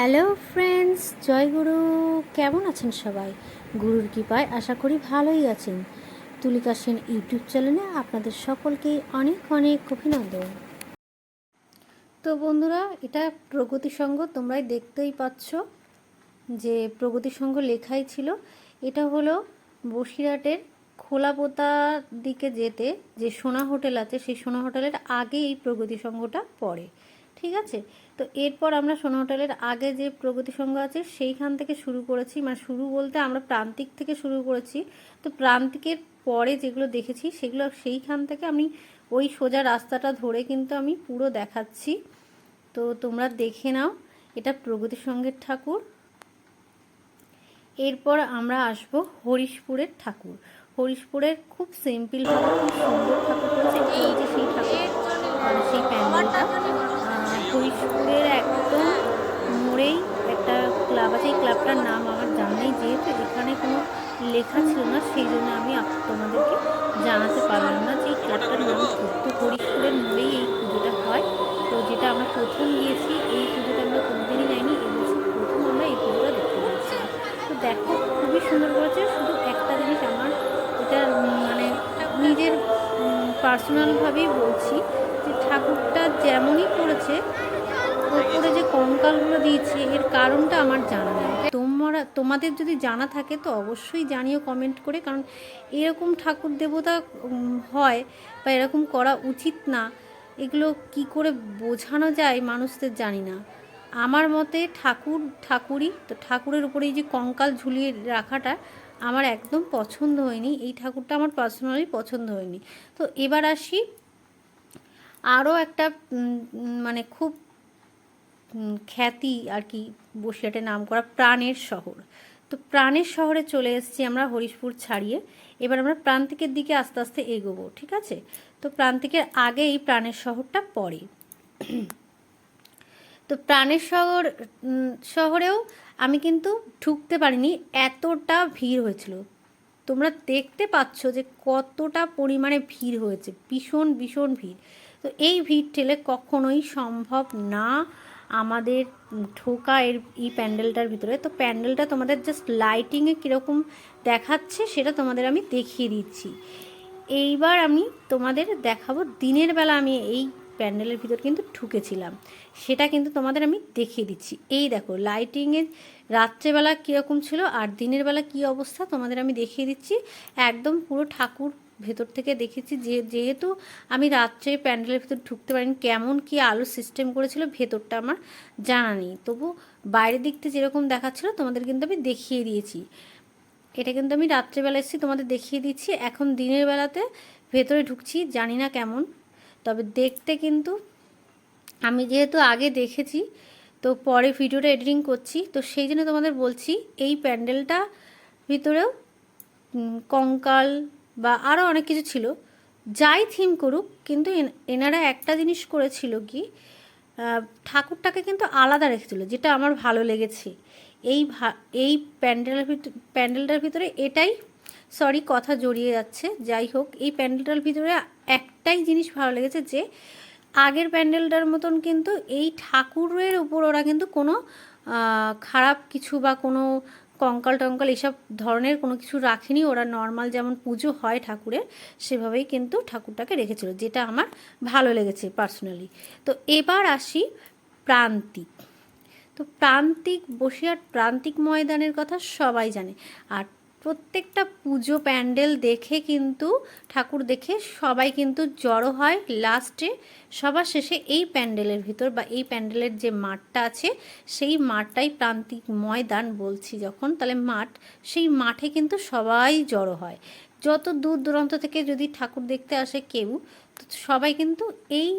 Hello friends, জয় গুরু। কেমন আছেন সবাই? গুরুর কৃপায় আশা করি ভালোই আছেন। তুলিকা সেন ইউটিউব চ্যানেলে আপনাদের সকলকে অনেক অনেক অভিনন্দন। তো বন্ধুরা, এটা প্রগতি সংঘ তোমরাই দেখতেই পাচ্ছ যে প্রগতি সংঘ লেখাই ছিল। এটা হলো বসিরহাটের খোলাপোতা দিকে যেতে যে সোনা হোটেল আছে, সেই সোনা হোটেলের আগে এই প্রগতি সংঘটা পড়ে। ঠিক আছে? তো এরপর আমরা সোনা হোটেলের আগে যে প্রগতি সংঘ আছে, সেইখান থেকে শুরু করেছি। মানে শুরু বলতে আমরা প্রান্তিক থেকে শুরু করেছি। তো প্রান্তিকের পরে যেগুলো দেখেছি, সেগুলো সেইখান থেকে আমি ওই সোজা রাস্তাটা ধরে কিন্তু আমি পুরো দেখাচ্ছি। তো তোমরা দেখে নাও, এটা প্রগতি সংঘের ঠাকুর। এরপর আমরা আসব হরিশপুরের ঠাকুর। হরিশপুরের খুব সিম্পল ভাবে খুব সুন্দর ঠাকুর করেছে এই যে সেই ঠাকুর সেই প্যান্ডেলটা। আহ, হরিশপুরের একদম মোড়েই একটা ক্লাব আছে এই ক্লাবটার নাম আমার জানাই যেহেতু এখানে কোনো লেখা ছিল না সেই জন্য আমি তোমাদেরকে জানাতে পারলাম না যে এই ক্লাবটার নাম কি। তো হরিশপুরের মোড়েই এই পুজোটা হয় তো যেটা আমরা প্রথম গিয়েছি এই পুজোটা আমরা কোনোদিনই যাইনি এবছর প্রথম আমরা এই পুজোটা দেখতে পাচ্ছি তো দেখো খুবই সুন্দর করেছে শুধু একটা জিনিস আমার এটা মানে নিজের পার্সোনালভাবেই বলছি ঠাকুরটা যেমনই করেছে ওপরে যে কঙ্কালগুলো দিয়েছে, এর কারণটা আমার জানা নেই। তোমরা, তোমাদের যদি জানা থাকে তো অবশ্যই জানিও কমেন্ট করে, কারণ এরকম ঠাকুর দেবতা হয় বা এরকম করা উচিত না, এগুলো কি করে বোঝানো যায় মানুষদের জানি না। আমার মতে ঠাকুর, ঠাকুরই, তো ঠাকুরের উপরে যে কঙ্কাল ঝুলিয়ে রাখাটা আমার একদম পছন্দ হয়নি, এই ঠাকুরটা আমার পার্সোনালি পছন্দ হয়নি। তো এবার আসি আরও একটা মানে খুব খ্যাতি আর কি বসিরহাটে নাম করা প্রাণের শহর। তো প্রাণের শহরে চলে এসেছি আমরা হরিশপুর ছাড়িয়ে। এবার আমরা প্রান্তিকের দিকে আস্তে আস্তে এগোবো, ঠিক আছে? তো প্রান্তিকের আগে এই প্রাণের শহরটা পড়ে। তো প্রাণের শহর শহরেও আমি কিন্তু ঢুকতে পারিনি, এতটা ভিড় হয়েছিল। তোমরা দেখতে পাচ্ছ যে কতটা পরিমাণে ভিড় হয়েছে, ভীষণ ভীষণ ভিড়। তো এই ভিড় ঠেলে কখনোই সম্ভব না আমাদের ঢোকা এর এই প্যান্ডেলটার ভিতরে। তো প্যান্ডেলটা তোমাদের জাস্ট লাইটিংয়ে কীরকম দেখাচ্ছে সেটা তোমাদের আমি দেখিয়ে দিচ্ছি। এইবার আমি তোমাদের দেখাবো, দিনের বেলা আমি এই প্যান্ডেলের ভিতর কিন্তু ঢুকেছিলাম। সেটা কিন্তু তোমাদের আমি দেখিয়ে দিচ্ছি। এই দেখো লাইটিংয়ের রাত্রেবেলা কীরকম ছিল আর দিনের বেলা কী অবস্থা তোমাদের আমি দেখিয়ে দিচ্ছি। একদম পুরো ঠাকুর ভেতর থেকে দেখেছি যে যেহেতু আমি রাত্রে প্যান্ডেলের ভেতর ঢুকতে পারিনি, কেমন কি আলো সিস্টেম করেছিল ভেতরটা আমার জানা নেই। তবু বাইরের দিকতে যেরকম দেখাচ্ছিল, তোমাদের কিন্তু আমি দেখিয়ে দিয়েছি। এটা কিন্তু আমি রাত্রেবেলা এসেছি তোমাদের দেখিয়ে দিচ্ছি। এখন দিনের বেলাতে ভেতরে ঢুকছি, জানি না কেমন। তবে দেখতে কিন্তু আমি যেহেতু আগে দেখেছি, তো পরে ভিডিওটা এডিটিং করছি, তো সেই জন্য তোমাদের বলছি, এই প্যান্ডেলটা ভিতরেও কঙ্কাল বা আরও অনেক কিছু ছিল। যাই থিম করুক, কিন্তু এন- এনারা একটা জিনিস করেছিল কি ঠাকুরটাকে কিন্তু আলাদা রেখেছিল, যেটা আমার ভালো লেগেছে। এই এই প্যান্ডেলের ভিতর প্যান্ডেলটার ভিতরে এটাই সরি কথা জড়িয়ে যাচ্ছে। যাই হোক, এই প্যান্ডেলটার ভিতরে একটাই জিনিস ভালো লেগেছে যে, আগের প্যান্ডেলটার মতন কিন্তু এই ঠাকুরের উপর ওরা কিন্তু কোনো খারাপ কিছু বা কোনো কঙ্কাল টঙ্কাল এসব ধরনের কোনো কিছু রাখেনি। ওরা নর্মাল যেমন পুজো হয় ঠাকুরের, সেভাবেই কিন্তু ঠাকুরটাকে রেখেছিল, যেটা আমার ভালো লেগেছে পার্সোনালি তো এবার আসি প্রান্তিক। তো প্রান্তিক বসিরহাট প্রান্তিক ময়দানের কথা সবাই জানে। আর প্রত্যেকটা পুজো প্যান্ডেল দেখে কিন্তু, ঠাকুর দেখে সবাই কিন্তু জড়ো হয় লাস্টে সবার শেষে এই প্যান্ডেলের ভিতর বা এই প্যান্ডেলের যে মাঠটা আছে, সেই মাঠটাই প্রান্তিক ময়দান বলছি যখন। তাহলে মাঠ, সেই মাঠে কিন্তু সবাই জড়ো হয়। যত দূর দূরান্ত থেকে যদি ঠাকুর দেখতে আসে কেউ সবাই কিন্তু এই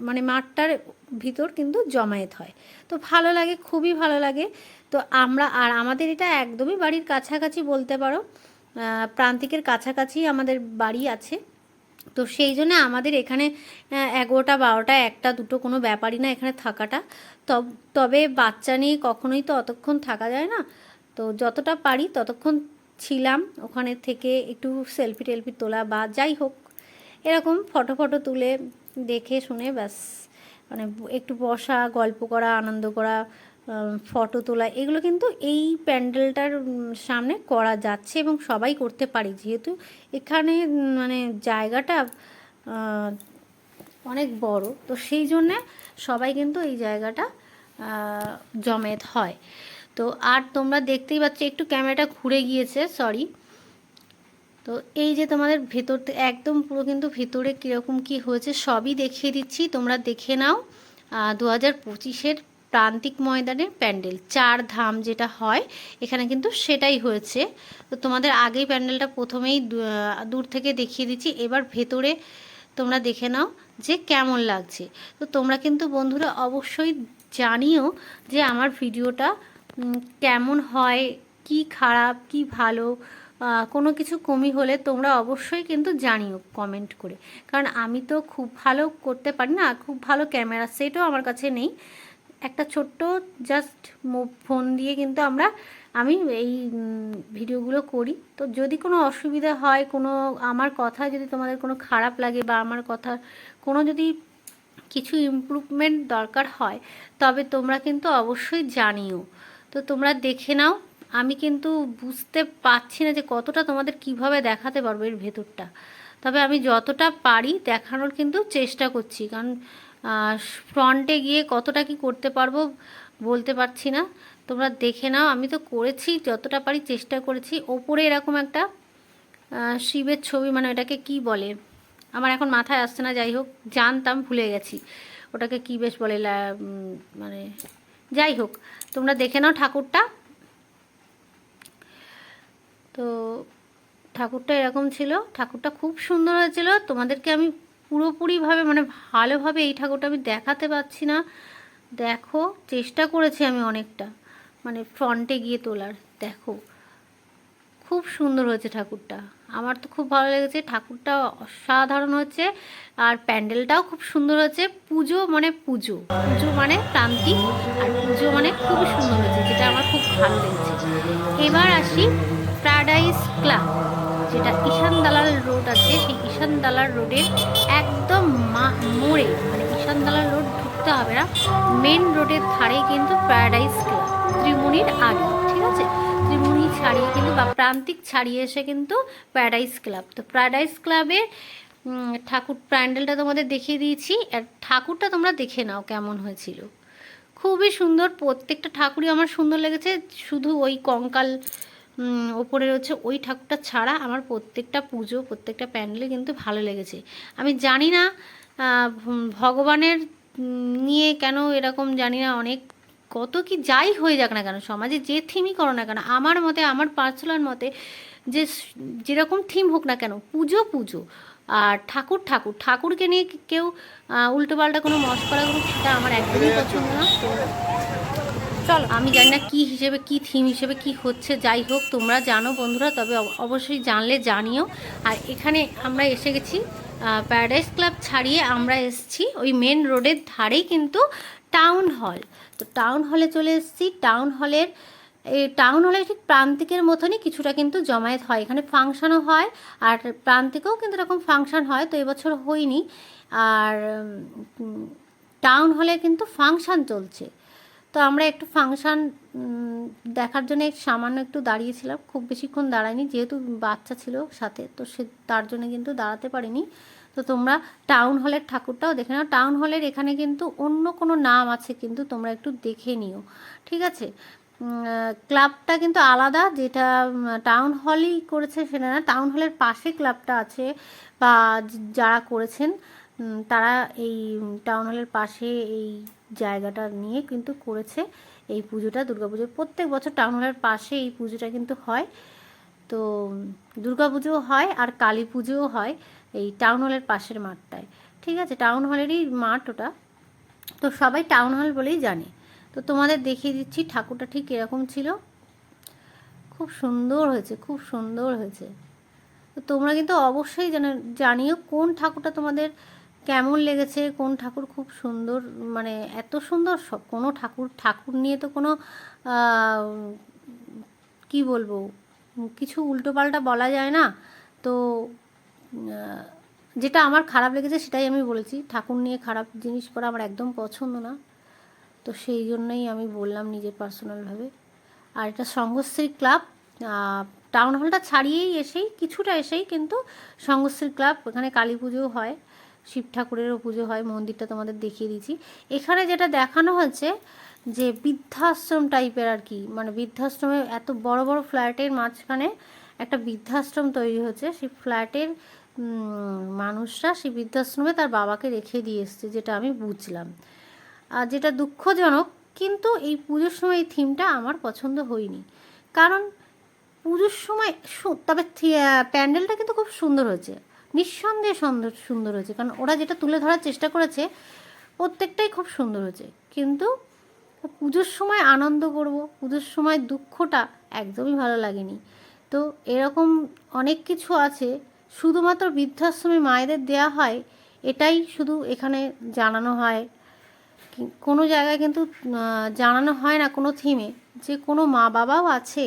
মানে মাঠটার ভিতর কিন্তু জমায়েত হয়। তো ভালো লাগে, খুবই ভালো লাগে। তো আমরা, আর আমাদের এটা একদমই বাড়ির কাছাকাছি বলতে পারো প্রান্তিকের কাছাকাছি আমাদের বাড়ি আছে। তো সেই জন্য আমাদের এখানে এগারোটা, বারোটা, একটা, দুটো কোনো ব্যাপারই না এখানে থাকাটা। তব- বাচ্চা নিয়ে কখনোই তো অতক্ষণ থাকা যায় না। তো যতটা পারি ততক্ষণ ছিলাম, ওখানে থেকে একটু সেলফি টেলফি তোলা বা যাই হোক, এরকম ফটো ফটো তুলে দেখে শুনে ব্যাস। মানে একটু বসা, গল্প করা, আনন্দ করা ফটো তোলা, এগুলো কিন্তু এই প্যান্ডেলটার সামনে করা যাচ্ছে এবং সবাই করতে পারে। যেহেতু এখানে মানে জায়গাটা অনেক বড়, তো সেই জন্যে সবাই কিন্তু এই জায়গাটা জমেত হয়। তো আর তোমরা দেখতেই পাচ্ছ, একটু ক্যামেরাটা ঘুরে গিয়েছে সরি তো এই যে তোমাদের ভেতর একদম পুরো কিন্তু ভেতরে কীরকম কি হয়েছে সবই দেখিয়ে দিচ্ছি। তোমরা দেখে নাও। দু হাজার পঁচিশের প্রান্তিক ময়দানের প্যান্ডেল, চার ধাম যেটা হয়, এখানে কিন্তু সেটাই হয়েছে। তো তোমাদের আগেই প্যান্ডেলটা প্রথমেই দূর থেকে দেখিয়ে দিচ্ছি। এবার ভেতরে তোমরা দেখে নাও যে কেমন লাগছে। তো তোমরা কিন্তু বন্ধুরা অবশ্যই জানিও যে আমার ভিডিওটা কেমন হয়, কি খারাপ, কি ভালো কোনো কিছু কমি হলে তোমরা অবশ্যই কিন্তু জানিও কমেন্ট করে। কারণ আমি তো খুব ভালো করতে পারি না, খুব ভালো ক্যামেরা সেটও আমার কাছে নেই। একটা ছোট্ট জাস্ট ফোন দিয়ে কিন্তু আমরা, আমি এই ভিডিওগুলো করি। তো যদি কোনো অসুবিধা হয়, কোনো আমার কথা যদি তোমাদের কোনো খারাপ লাগে বা আমার কথা কোনো যদি কিছু ইমপ্রুভমেন্ট দরকার হয়, তবে তোমরা কিন্তু অবশ্যই জানিও। তো তোমরা দেখে নাও আমি কিন্তু বুঝতে পারছি না যে কতটা তোমাদের কীভাবে দেখাতে পারব এর ভেতরটা। তবে আমি যতটা পারি দেখানোর কিন্তু চেষ্টা করছি। কারণ ফ্রন্টে গিয়ে কতটা কি করতে পারব বলতে পারছি না। তোমরা দেখে নাও, আমি তো করেছি, যতটা পারি চেষ্টা করেছি। ওপরে এরকম একটা শিবের ছবি মানে ওটাকে কি বলে? আমার এখন মাথায় আসছে না, যাই হোক, জানতাম, ভুলে গেছি। ওটাকে কি বেশ বলে মানে যাই হোক, তোমরা দেখে নাও ঠাকুরটা। তো ঠাকুরটা এরকম ছিল, ঠাকুরটা খুব সুন্দর হয়েছিল। তোমাদেরকে আমি পুরোপুরিভাবে মানে ভালোভাবে এই ঠাকুরটা আমি দেখাতে পারছি না। দেখো, চেষ্টা করেছি আমি অনেকটা মানে ফ্রন্টে গিয়ে তোলার। দেখো, খুব সুন্দর হয়েছে ঠাকুরটা। আমার তো খুব ভালো লেগেছে, ঠাকুরটা অসাধারণ হচ্ছে আর প্যান্ডেলটাও খুব সুন্দর হয়েছে। পুজো মানে পুজো। পুজো মানে প্রান্তিক আর পুজো মানে খুব সুন্দর হয়েছে, যেটা আমার খুব ভালো লেগেছে। এবার আসি প্যারাডাইস ক্লাব যেটা ঈশান দালাল রোড আছে, সেই ঈশান দালাল রোডের একদম মোড়ে মানে ঈশান দালাল রোড ঢুকতে হবে না মেন রোডের ধারে কিন্তু প্যারাডাইস ক্লাব ত্রিমুনির আগে, ঠিক আছে? ত্রিমুনি ছাড়িয়ে কিন্তু বা প্রান্তিক ছাড়িয়ে এসে কিন্তু প্যারাডাইস ক্লাব তো প্যারাডাইস ক্লাবের ঠাকুর প্যান্ডেলটা তোমাদের দেখিয়ে দিয়েছি, আর ঠাকুরটা তোমরা দেখে নাও কেমন হয়েছিল। খুবই সুন্দর, প্রত্যেকটা ঠাকুরই আমার সুন্দর লেগেছে, শুধু ওই কঙ্কাল ওপরে রয়েছে, ওই ঠাকুরটা ছাড়া আমার প্রত্যেকটা পুজো, প্রত্যেকটা প্যান্ডেলে কিন্তু ভালো লেগেছে। আমি জানি না ভগবানের নিয়ে কেন এরকম জানি না অনেক, কত কি যাই হয়ে যাক না কেন, সমাজে যে থিমই করো না কেন, আমার মতে, আমার পার্সোনাল মতে, যে যেরকম থিম হোক না কেন, পুজো পুজো। আর ঠাকুর ঠাকুর, ঠাকুরকে নিয়ে কেউ উল্টোপাল্টা কোনো মস্করা করুক সেটা আমার একদমই পছন্দ না। চলো। আমি জানি না কী হিসেবে, কী থিম হিসেবে কি হচ্ছে, যাই হোক, তোমরা জানো বন্ধুরা, তবে অব- অবশ্যই জানলে জানিও। আর এখানে আমরা এসে গেছি প্যারাডাইস ক্লাব ছাড়িয়ে আমরা এসেছি ওই মেন রোডের ধারেই কিন্তু টাউন হল তো টাউন হলে চলে এসেছি। টাউন হলের এই টাউন হলে ঠিক প্রান্তিকের মতনই কিছুটা কিন্তু জমায়েত হয়। এখানে ফাংশনও হয়, আর প্রান্তিকেও কিন্তু এরকম ফাংশন হয়, তো এবছর হয়নি। আর টাউন হলে কিন্তু ফাংশন চলছে। তো আমরা একটু ফাংশন দেখার জন্য সামান্য একটু দাঁড়িয়েছিলাম। খুব বেশিক্ষণ দাঁড়ায়নি, যেহেতু বাচ্চা ছিল সাথে, তো সে, তার জন্য কিন্তু দাঁড়াতে পারিনি। তো তোমরা টাউন হলের ঠাকুরটাও দেখে নাও। টাউন হলের এখানে কিন্তু অন্য কোনো নাম আছে, কিন্তু তোমরা একটু দেখে নিও। ঠিক আছে? ক্লাবটা কিন্তু আলাদা, যেটা টাউন হলই করেছে সেটা না। টাউন হলের পাশে ক্লাবটা আছে, বা যারা করেছেন তারা এই টাউন হলের পাশে এই জায়গাটা নিয়ে কিন্তু করেছে এই পুজোটা দুর্গাপুজো প্রত্যেক বছর টাউন হলের পাশে এই পুজোটা কিন্তু হয়। তো, দুর্গা পুজোও হয় আর কালী পুজোও হয় এই টাউন হলের পাশের মাঠটায়। ঠিক আছে, টাউন হলেরই মাঠ ওটা। তো সবাই টাউন হল বলেই জানে। তো তোমাদের দেখিয়ে দিচ্ছি, ঠাকুরটা ঠিক এরকম ছিল। খুব সুন্দর হয়েছে, খুব সুন্দর হয়েছে। তো তোমরা কিন্তু অবশ্যই জানো, জানিও কোন ঠাকুরটা তোমাদের কেমন লেগেছে? কোন ঠাকুর খুব সুন্দর? মানে এত সুন্দর সব, কোনো ঠাকুর ঠাকুর নিয়ে তো কোনো কি বলব? কিছু উল্টোপাল্টা বলা যায় না। তো যেটা আমার খারাপ লেগেছে সেটাই আমি বলেছি। ঠাকুর নিয়ে খারাপ জিনিস করা আমার একদম পছন্দ না। তো সেই জন্যই আমি বললাম নিজের পার্সোনালভাবে আর এটা সঙ্গশ্রী ক্লাব টাউন হলটা ছাড়িয়েই এসেই, কিছুটা এসেই কিন্তু সঙ্গশ্রী ক্লাব এখানে কালী পুজো হয়। শিব ঠাকুরেরও পুজো হয়, মন্দিরটা তোমাদের দেখিয়ে দিয়েছি এখানে যেটা দেখানো হচ্ছে যে বৃদ্ধাশ্রম টাইপের আর কি মানে বৃদ্ধাশ্রমে এত বড় বড় ফ্ল্যাটের মাঝখানে একটা বৃদ্ধাশ্রম তৈরি হচ্ছে, সেই ফ্ল্যাটের মানুষরা সেই বৃদ্ধাশ্রমে তার বাবাকে রেখে দিয়ে এসছে, যেটা আমি বুঝলাম। আর যেটা দুঃখজনক, কিন্তু এই পুজোর সময় এই থিমটা আমার পছন্দ হয়নি। কারণ পুজোর সময় তবে প্যান্ডেলটা কিন্তু খুব সুন্দর হয়েছে। নিঃসন্দেহে সুন্দর সুন্দর হয়েছে। কারণ ওরা যেটা তুলে ধরার চেষ্টা করেছে, প্রত্যেকটাই খুব সুন্দর হয়েছে। কিন্তু পুজোর সময় আনন্দ করব, পুজোর সময় দুঃখটা একদমই ভালো লাগেনি। তো এরকম অনেক কিছু আছে, শুধুমাত্র বৃদ্ধাশ্রমে মায়েদের দেয়া হয়, এটাই শুধু এখানে জানানো হয়। কোনো জায়গায় কিন্তু জানানো হয় না কোনো থিমে যে কোনো মা বাবাও আছে,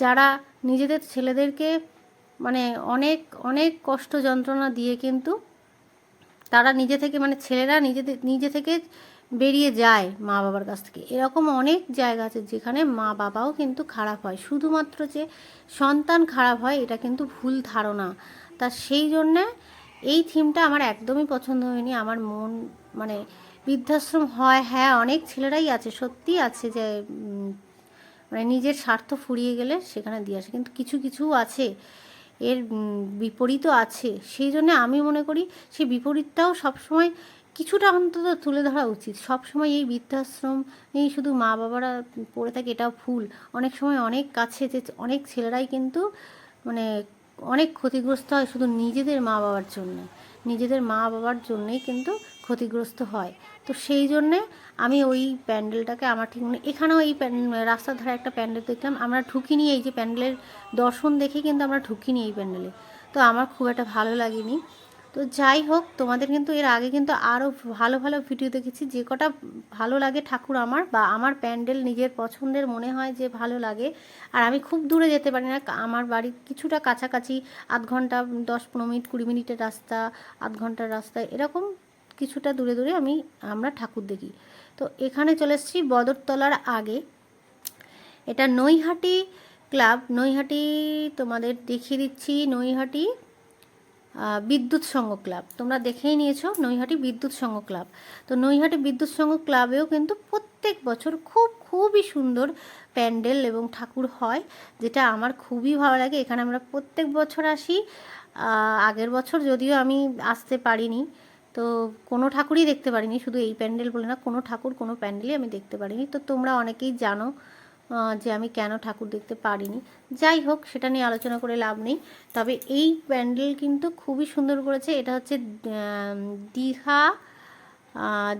যারা নিজেদের ছেলেদেরকে মানে অনেক অনেক কষ্ট যন্ত্রণা দিয়ে কিন্তু তারা নিজে থেকে মানে ছেলেরা নিজেদের নিজে থেকে বেরিয়ে যায় মা বাবার কাছ থেকে। এরকম অনেক জায়গা আছে যেখানে মা বাবাও কিন্তু খারাপ হয়। শুধুমাত্র যে সন্তান খারাপ হয়, এটা কিন্তু ভুল ধারণা। তা সেই জন্যে এই থিমটা আমার একদমই পছন্দ হয়নি। আমার মন মানে বৃদ্ধাশ্রম হয় হ্যাঁ অনেক ছেলেরাই আছে, সত্যি আছে যে মানে নিজের স্বার্থ ফুরিয়ে গেলে সেখানে দিয়ে আসে। কিন্তু কিছু কিছু আছে এর বিপরীতও আছে। সেই জন্য আমি মনে করি সেই বিপরীতটাও সবসময় কিছুটা অন্তত তুলে ধরা উচিত। সবসময় এই বৃদ্ধাশ্রম এই শুধু মা বাবারা পড়ে থাকে এটাও ভুল। অনেক সময় অনেক কাছে যে অনেক ছেলেরাই কিন্তু মানে অনেক ক্ষতিগ্রস্ত হয় শুধু নিজেদের মা বাবার জন্য। নিজেদের মা বাবার জন্যই কিন্তু ক্ষতিগ্রস্ত হয়। তো সেই জন্যে আমি ওই প্যান্ডেলটাকে আমার ঠিক মনে এখানেও এই রাস্তার ধারে একটা প্যান্ডেল দেখলাম। আমরা ঢুকিনি এই যে প্যান্ডেলের দর্শন দেখে কিন্তু আমরা ঢুকিনি এই প্যান্ডেলে। তো আমার খুব একটা ভালো লাগেনি। তো যাই হোক, তোমাদের কিন্তু এর আগে কিন্তু আরও ভালো ভালো ভিডিও দেখেছি। যে কটা ভালো লাগে ঠাকুর আমার বা আমার প্যান্ডেল নিজের পছন্দের মনে হয় যে ভালো লাগে। আর আমি খুব দূরে যেতে পারি না। আমার বাড়ির কিছুটা কাছাকাছি আধ ঘণ্টা দশ পনেরো মিনিট, কুড়ি মিনিটের রাস্তা আধ ঘণ্টার রাস্তা, এরকম কিছুটা দূরে দূরে আমি, আমরা ঠাকুর দেখি। তো এখানে চলে এসেছি বদরতলার আগে। এটা নৈহাটি ক্লাব। নৈহাটি তোমাদের দেখিয়ে দিচ্ছি, নৈহাটি বিদ্যুৎ সংঘ ক্লাব। তোমরা দেখেই নিয়েছো নৈহাটি বিদ্যুৎ সংঘ ক্লাব। তো নৈহাটি বিদ্যুৎ সংঘ ক্লাবেও কিন্তু প্রত্যেক বছর খুব, খুবই সুন্দর প্যান্ডেল এবং ঠাকুর হয়, যেটা আমার খুবই ভালো লাগে। এখানে আমরা প্রত্যেক বছর আসি। আগের বছর যদিও আমি আসতে পারিনি তো কোনো ঠাকুরই দেখতে পারিনি, শুধু এই প্যান্ডেল বলে না, কোনো ঠাকুর, কোনো প্যান্ডেলই আমি দেখতে পারিনি। তো তোমরা অনেকেই জানো যে আমি কেন ঠাকুর দেখতে পারিনি। যাই হোক, সেটা নিয়ে আলোচনা করে লাভ নেই। তবে এই প্যান্ডেল কিন্তু খুবই সুন্দর করেছে। এটা হচ্ছে দীঘা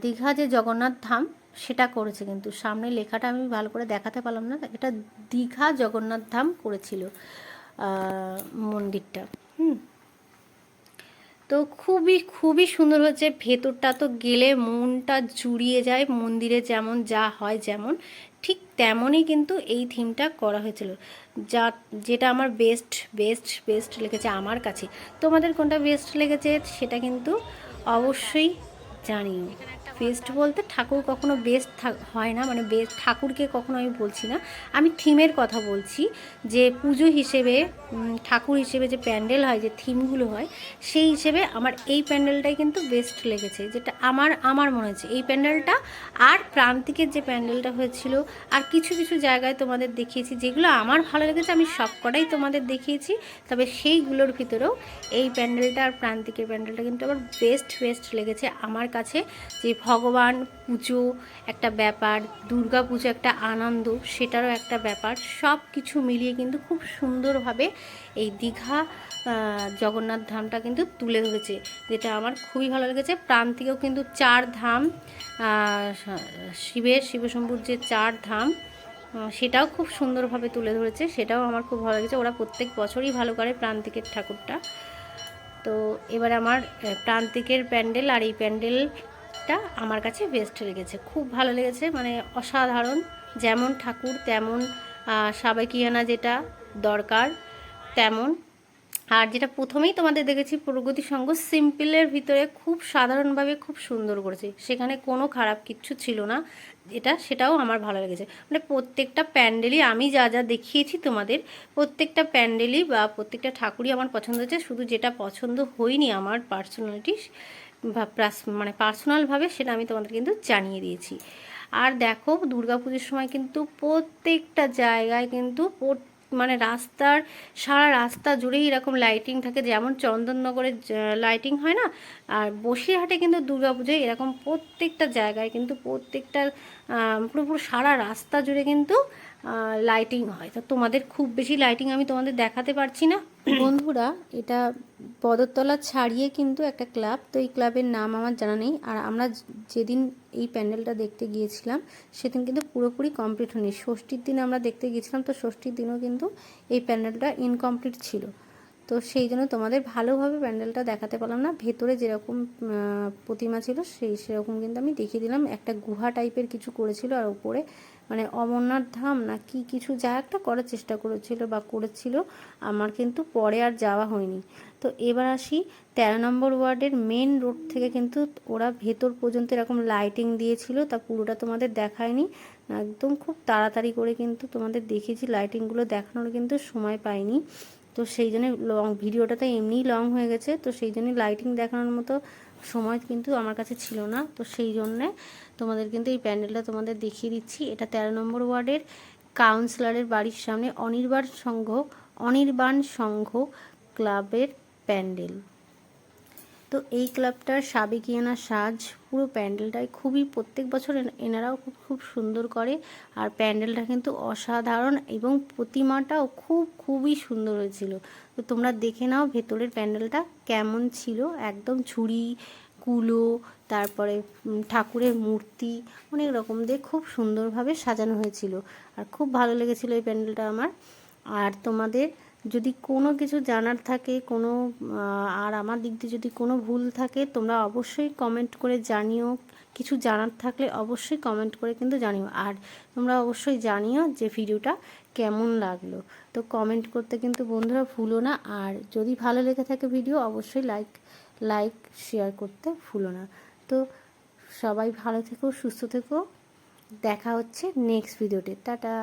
দীঘা যে জগন্নাথ ধাম, সেটা করেছে কিন্তু। সামনে লেখাটা আমি ভালো করে দেখাতে পারলাম না, এটা দীঘা জগন্নাথ ধাম করেছিল মন্দিরটা। হুম। তো খুবই খুবই সুন্দর হচ্ছে। ভেতরটা তো গেলে মনটা জুড়িয়ে যায়, মন্দিরে যেমন যা হয় যেমন। ঠিক তেমনই কিন্তু এই থিমটা করা হয়েছিল। যা, যেটা আমার বেস্ট বেস্ট বেস্ট লেগেছে আমার কাছে। তোমাদের কোনটা বেস্ট লেগেছে সেটা কিন্তু অবশ্যই জানিও। বেস্ট বলতে ঠাকুর কখনো বেস্ট হয় না। মানে বেস্ট ঠাকুরকে কখনো আমি বলছি না। আমি থিমের কথা বলছি যে পুজো হিসেবে ঠাকুর হিসেবে যে প্যান্ডেল হয়, যে থিমগুলো হয়, সেই হিসেবে আমার এই প্যান্ডেলটাই কিন্তু বেস্ট লেগেছে। যেটা আমার আমার মনে হচ্ছে। এই প্যান্ডেলটা আর প্রান্তিকের যে প্যান্ডেলটা হয়েছিল আর কিছু কিছু জায়গায় তোমাদের দেখিয়েছি, যেগুলো আমার ভালো লেগেছে, আমি সবকটাই তোমাদের দেখিয়েছি। তবে সেইগুলোর ভিতরেও এই প্যান্ডেলটা আর প্রান্তিকের প্যান্ডেলটা কিন্তু আমার বেস্ট বেস্ট লেগেছে। আমার কাছে যে ভগবান পুজো একটা ব্যাপার, দুর্গা পুজো একটা আনন্দ, সেটারও একটা ব্যাপার। সব কিছু মিলিয়ে কিন্তু খুব সুন্দরভাবে এই দীঘা জগন্নাথ ধামটা কিন্তু তুলে ধরেছে, যেটা আমার খুবই ভালো লেগেছে। প্রান্তিকেও কিন্তু চার ধাম শিবের, শিবশম্ভুর যে চার ধাম সেটাও খুব সুন্দরভাবে তুলে ধরেছে, সেটাও আমার খুব ভালো লেগেছে। ওরা প্রত্যেক বছরই ভালো করে প্রান্তিকের ঠাকুরটা। তো এবার আমার প্রান্তিকের প্যান্ডেল আর এই প্যান্ডেলটা আমার কাছে বেস্ট লেগেছে। খুব ভালো লেগেছে মানে অসাধারণ। যেমন ঠাকুর, তেমন সাবেকিয়ানা যেটা দরকার, তেমন। আর যেটা প্রথমেই তোমাদের দেখেছি প্রগতি সঙ্গ সিম্পলের ভিতরে খুব সাধারণভাবে খুব সুন্দর করেছে। সেখানে কোনো খারাপ কিচ্ছু ছিল না। এটা, সেটাও আমার ভালো লেগেছে। মানে প্রত্যেকটা প্যান্ডেলই আমি যা যা দেখিয়েছি তোমাদের, প্রত্যেকটা প্যান্ডেলই বা প্রত্যেকটা ঠাকুরই আমার পছন্দ হয়েছে। শুধু যেটা পছন্দ হয়নি আমার পার্সোনালিটি মানে পার্সোনালভাবে সেটা আমি তোমাদের কিন্তু জানিয়ে দিয়েছি। আর দেখো, দুর্গাপুজোর সময় কিন্তু প্রত্যেকটা জায়গায় কিন্তু মানে রাস্তার, সারা রাস্তা জুড়েই এরকম লাইটিং থাকে। যেমন চন্দননগরের লাইটিং হয় না? আর বসিরহাটে কিন্তু দুর্গাপুজোয় এরকম প্রত্যেকটা জায়গায় কিন্তু প্রত্যেকটা পুরোপুরো সারা রাস্তা জুড়ে কিন্তু লাইটিং হয়। তো তোমাদের খুব বেশি লাইটিং আমি তোমাদের দেখাতে পারছি না। বন্ধুরা, এটা পদতলা ছাড়িয়ে কিন্তু একটা ক্লাব তো এই ক্লাবের নাম আমার জানা নেই। আর আমরা যেদিন এই প্যান্ডেলটা দেখতে গিয়েছিলাম, সেদিন কিন্তু পুরোপুরি কমপ্লিট হয়নি। ষষ্ঠীর দিন আমরা দেখতে গিয়েছিলাম, তো ষষ্ঠীর দিনও কিন্তু এই প্যান্ডেলটা ইনকমপ্লিট ছিল। তো সেই জন্য তোমাদের ভালোভাবে প্যান্ডেলটা দেখাতে পারলাম না। ভেতরে যেরকম প্রতিমা ছিল, সেই সেরকম কিন্তু আমি দেখিয়ে দিলাম। একটা গুহা টাইপের কিছু করেছিল আর উপরে মানে অমরনাথ ধাম না কি কিছু যা একটা করার চেষ্টা করেছিল বা করেছিল, আমার কিন্তু পরে আর যাওয়া হয়নি। তো এবার আসি, তেরো নম্বর ওয়ার্ডের মেন রোড থেকে কিন্তু ওরা ভেতর পর্যন্ত এরকম লাইটিং দিয়েছিল, তা পুরোটা তোমাদের দেখায়নি। একদম খুব তাড়াতাড়ি করে কিন্তু তোমাদের দেখেছি লাইটিংগুলো দেখানোর কিন্তু সময় পাইনি। তো সেই জন্য লং ভিডিওটা তো এমনিই লং হয়ে গেছে, তো সেই জন্য লাইটিং দেখানোর মতো সময় কিন্তু আমার কাছে ছিল না। তো সেই জন্যে তোমাদের কিন্তু এই প্যান্ডেলটা তোমাদের দেখিয়ে দিচ্ছি। এটা তেরো নম্বর ওয়ার্ডের কাউন্সিলরের বাড়ির সামনে অনির্বাণ সংঘ অনির্বাণ সংঘ ক্লাবের প্যান্ডেল। তো এই ক্লাবটার সাবেকিয়ানা সাজ, পুরো প্যান্ডেলটাই খুবই প্রত্যেক বছর এনারাও খুব খুব সুন্দর করে। আর প্যান্ডেলটা কিন্তু অসাধারণ এবং প্রতিমাটাও খুব, খুবই সুন্দর হয়েছিল। তো তোমরা দেখে নাও ভেতরের প্যান্ডেলটা কেমন ছিল। একদম ঝুড়ি, কুলো, তারপরে ঠাকুরের মূর্তি, অনেক রকম দিয়ে খুব সুন্দরভাবে সাজানো হয়েছিল। আর খুব ভালো লেগেছিল এই প্যান্ডেলটা আমার। আর তোমাদের যদি কোনো কিছু জানার থাকে, কোনো আর আমার দিক দিয়ে যদি কোনো ভুল থাকে, তোমরা অবশ্যই কমেন্ট করে জানিও। কিছু জানার থাকলে অবশ্যই কমেন্ট করে কিন্তু জানিও। আর তোমরা অবশ্যই জানিও যে ভিডিওটা কেমন লাগল। তো কমেন্ট করতে কিন্তু বন্ধুরা ভুলো না। আর যদি ভালো লেগে থাকে ভিডিও অবশ্যই লাইক লাইক শেয়ার করতে ভুলো না। তো সবাই ভালো থেকো, সুস্থ থেকো। দেখা হচ্ছে নেক্সট ভিডিওতে টাটা।